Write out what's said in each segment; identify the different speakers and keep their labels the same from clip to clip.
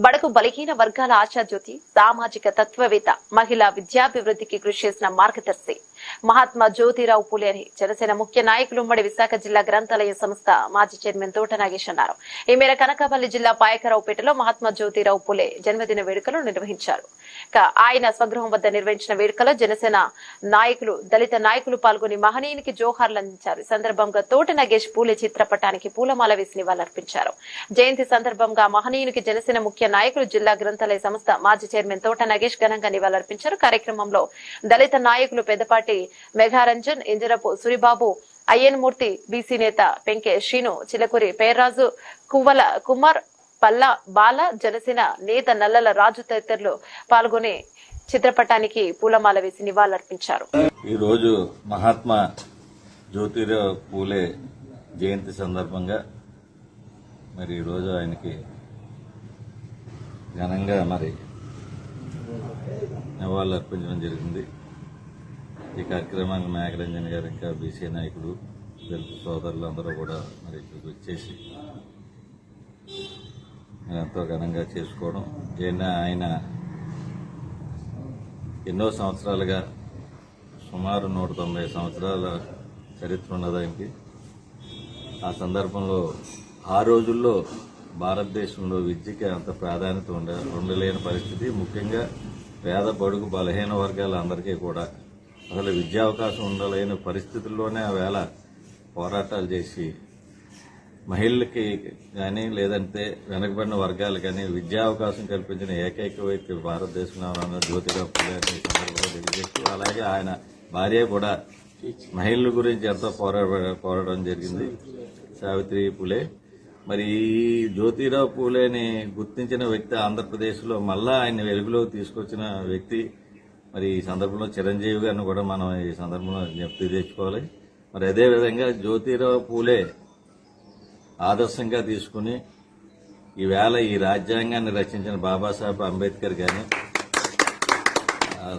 Speaker 1: బడకు బలహీన వర్గాల ఆశాజ్యోతి సామాజిక తత్వవేత్త మహిళా విద్యాభివృద్ధికి కృషి చేసిన మార్గదర్శి మహాత్మా జ్యోతిరావు పులేని జనసేన ముఖ్య నాయకులు ఉమ్మడి విశాఖ జిల్లా గ్రంథాలయ సంస్థ మాజీ చైర్మన్ తోట నాగేష్ అన్నారు. ఈ మేర కనకాపల్లి జిల్లా పాయకరావుపేటలో మహాత్మా జ్యోతిరావు పులే జన్మదిన వేడుకలు నిర్వహించారు. ఆయన స్వగృహం వద్ద నిర్వహించిన వేడుకలో జనసేన నాయకులు దళిత నాయకులు పాల్గొని మహనీయునికి జోహార్లు అందించారు. ఈ సందర్భంగా తోట నాగేష్ పూలే చిత్రపటానికి పూలమాల వేసి నివాళులర్పించారు. జయంతి సందర్భంగా మహనీయునికి జనసేన ముఖ్య నాయకులు జిల్లా గ్రంథాలయ సంస్థ మాజీ చైర్మన్ తోట నాగేష్ ఘనంగా నివాళులర్పించారు. కార్యక్రమంలో దళిత నాయకులు పెద్దపాటి మెఘారంజన్ ఇందిరపు సూరిబాబు అయ్యన్మూర్తి బీసీ నేత పెంకే శ్రీను చిలకూరి పేర్రాజు కువ్వల కుమార్ పల్ల బాల జనసేన నేత నల్లల రాజు తదితరులు పాల్గొని చిత్రపటానికి పూలమాల వేసి నివాళులర్పించారు.
Speaker 2: ఈరోజు మహాత్మా జ్యోతిరావు పూలే జయంతి సందర్భంగా మరి ఈరోజు ఆయనకి ఘనంగా మరి నివాళులు అర్పించడం జరిగింది. ఈ కార్యక్రమానికి మేఘరంజన్ గారు ఇంకా బీసీ నాయకులు దళిత సోదరులు అందరూ కూడా మరి ఇక్కడికి వచ్చేసి ఎంతో ఘనంగా చేసుకోవడం. ఈయన ఆయన ఎన్నో సంవత్సరాలుగా సుమారు నూట తొంభై సంవత్సరాల చరిత్ర ఉన్నదానికి ఆ సందర్భంలో ఆ రోజుల్లో భారతదేశంలో విద్యకి అంత ప్రాధాన్యత ఉండ ఉండలేని పరిస్థితి. ముఖ్యంగా పేద బడుగు బలహీన వర్గాల అందరికీ కూడా అసలు విద్యా అవకాశం ఉండలేని పరిస్థితుల్లోనే ఆ వేళ పోరాటాలు చేసి మహిళలకి కానీ లేదంటే వెనకబడిన వర్గాలు కానీ విద్యా అవకాశం కల్పించిన ఏకైక వ్యక్తి భారతదేశంలో ఉన్న జ్యోతిరావు పూలే తెలియజేస్తూ అలాగే ఆయన భార్య కూడా మహిళల గురించి ఎంతో పోరాడ పోరాడడం జరిగింది. సావిత్రి పూలే. మరి ఈ జ్యోతిరావు పూలేని గుర్తించిన వ్యక్తి ఆంధ్రప్రదేశ్లో మళ్ళా ఆయన వెలుగులోకి తీసుకొచ్చిన వ్యక్తి మరి ఈ సందర్భంలో చిరంజీవి గారిని కూడా మనం ఈ సందర్భంలో జ్ఞప్తి తెచ్చుకోవాలి. మరి అదేవిధంగా జ్యోతిరావు పూలే ఆదర్శంగా తీసుకుని ఈవేళ ఈ రాజ్యాంగాన్ని రచించిన బాబాసాహెబ్ అంబేద్కర్ కానీ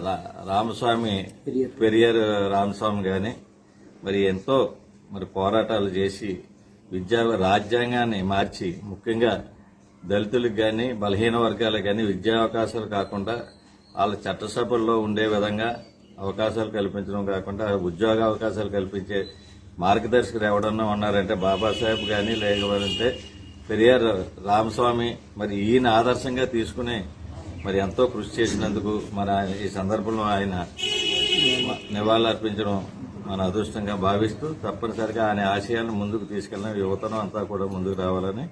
Speaker 2: రా- రామస్వామి పెరియర్ రామస్వామి కానీ మరి ఎంతో మరి పోరాటాలు చేసి విద్యా రాజ్యాంగాన్ని మార్చి ముఖ్యంగా దళితులకు కానీ బలహీన వర్గాలకు కానీ విద్యా అవకాశాలు కాకుండా వాళ్ళ చట్టసభల్లో ఉండే విధంగా అవకాశాలు కల్పించడం కాకుండా ఉద్యోగ అవకాశాలు కల్పించే మార్గదర్శకులు ఎవడన్నా ఉన్నారంటే బాబాసాహెబ్ కానీ లేకపోతే పెరియార్ రామస్వామి మరి ఈయన ఆదర్శంగా తీసుకుని మరి ఎంతో కృషి చేసినందుకు మన ఈ సందర్భంలో ఆయన నివాళులు అర్పించడం మన అదృష్టంగా భావిస్తూ తప్పనిసరిగా ఆయన ఆశయాలను ముందుకు తీసుకెళ్ళిన యువతను అంతా కూడా ముందుకు రావాలని